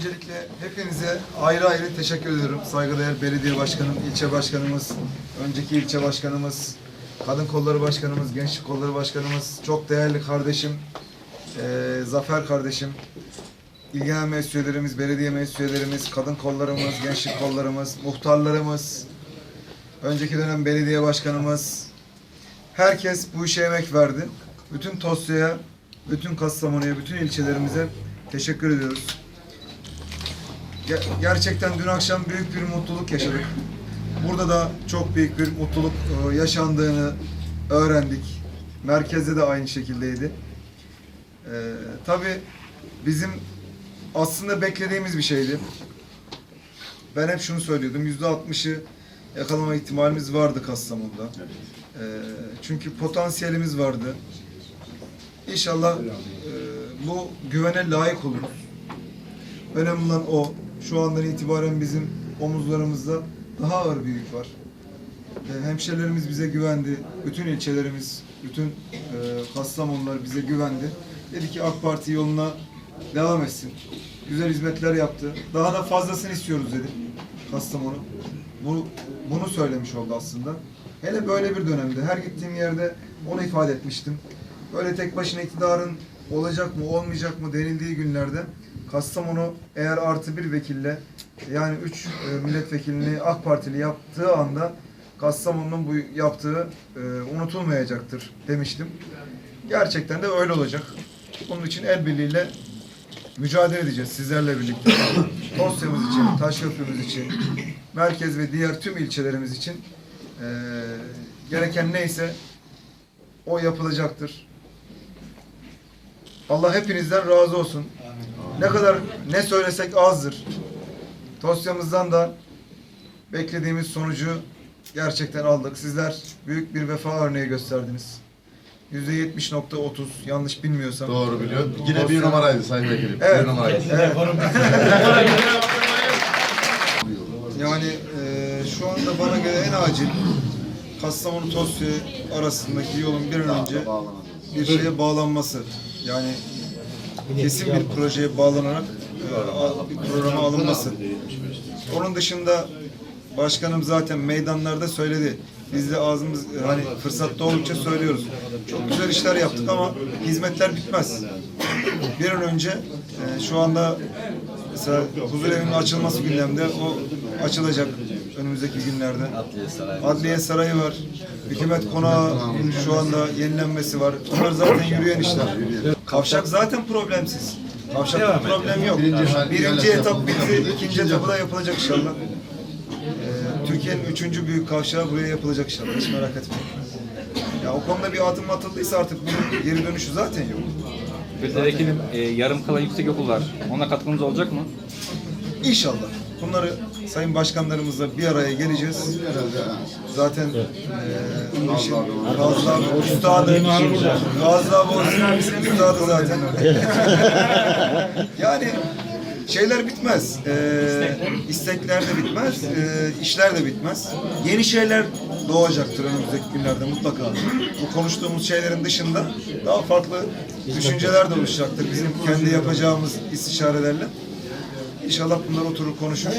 Öncelikle hepinize ayrı ayrı teşekkür ediyorum. Saygıdeğer belediye başkanım, ilçe başkanımız, önceki ilçe başkanımız, kadın kolları başkanımız, gençlik kolları başkanımız, çok değerli kardeşim, eee, Zafer kardeşim, ilgilenen meclis üyelerimiz, belediye meclis üyelerimiz, kadın kollarımız, gençlik kollarımız, muhtarlarımız, önceki dönem belediye başkanımız, herkes bu işe emek verdi. Bütün Tosya'ya, bütün Kastamonu'ya, bütün ilçelerimize teşekkür ediyoruz. Ge- gerçekten dün akşam büyük bir mutluluk yaşadık. Burada da çok büyük bir mutluluk e, yaşandığını öğrendik. Merkezde de aynı şekildeydi. Ee, tabii bizim aslında beklediğimiz bir şeydi. Ben hep şunu söylüyordum. Yüzde altmışı yakalama ihtimalimiz vardı Kastamonu'da. Ee, çünkü potansiyelimiz vardı. İnşallah e, bu güvene layık oluruz. Önemli olan o. Şu andan itibaren bizim omuzlarımızda daha ağır bir yük var. Hemşerilerimiz bize güvendi. Bütün ilçelerimiz, bütün e, Kastamonular bize güvendi. Dedi ki AK Parti yoluna devam etsin. Güzel hizmetler yaptı. Daha da fazlasını istiyoruz dedi Kastamonu. Bu, bunu söylemiş oldu aslında. Hele böyle bir dönemde her gittiğim yerde onu ifade etmiştim. Böyle tek başına iktidarın olacak mı olmayacak mı denildiği günlerde Kastamonu eğer artı bir vekille yani üç e, milletvekilini AK Partili yaptığı anda Kastamonu'nun bu yaptığı e, unutulmayacaktır demiştim. Gerçekten de öyle olacak. Bunun için el birliğiyle mücadele edeceğiz sizlerle birlikte. Dosyamız için, Taşköprümüz için, merkez ve diğer tüm ilçelerimiz için e, gereken neyse o yapılacaktır. Allah hepinizden razı olsun. Ne kadar ne söylesek azdır. Dosyamızdan da beklediğimiz sonucu gerçekten aldık. Sizler büyük bir vefa örneği gösterdiniz. Yüzde yetmiş nokta otuz yanlış bilmiyorsam. Doğru biliyor. Yine bir numaraydı Sayın Vekilim. Evet. Bir numaraydı. Evet. Yani e, şu anda bana göre en acil Kastamonu Tosya arasındaki yolun bir an önce bir şeye bağlanması. Yani kesin bir projeye bağlanarak e, bir programa alınması. Onun dışında başkanım zaten meydanlarda söyledi. Biz de ağzımız hani fırsat oldukça söylüyoruz. Çok güzel işler yaptık ama hizmetler bitmez. Bir an önce e, şu anda mesela huzur evinin açılması gündemde. O açılacak önümüzdeki günlerde. Adliye Sarayı var. Hükümet konağı şu anda yenilenmesi var. Bunlar zaten yürüyen işler. Kavşak zaten problemsiz. Kavşakta problem yok. Birinci Birinci etap bitti. ikinci etapı da yapılacak inşallah. Ee, Türkiye'nin üçüncü büyük kavşağı buraya yapılacak inşallah. Hiç merak etmeyin. Ya o konuda bir adım atıldıysa artık bunun geri dönüşü zaten yok. Vekilim e, yarım kalan yüksek okullar. Ona katkınız olacak mı? İnşallah. Bunları sayın başkanlarımızla bir araya geleceğiz. Zaten eee bu işin Gazi abi üstadı, Gazi abi üstadı zaten. yani şeyler bitmez. Eee istekler de bitmez, eee, işler de bitmez. Yeni şeyler doğacaktır önümüzdeki günlerde mutlaka. Bu konuştuğumuz şeylerin dışında daha farklı düşünceler de oluşacaktır bizim kendi yapacağımız istişarelerle. İnşallah bunlar oturur konuşur.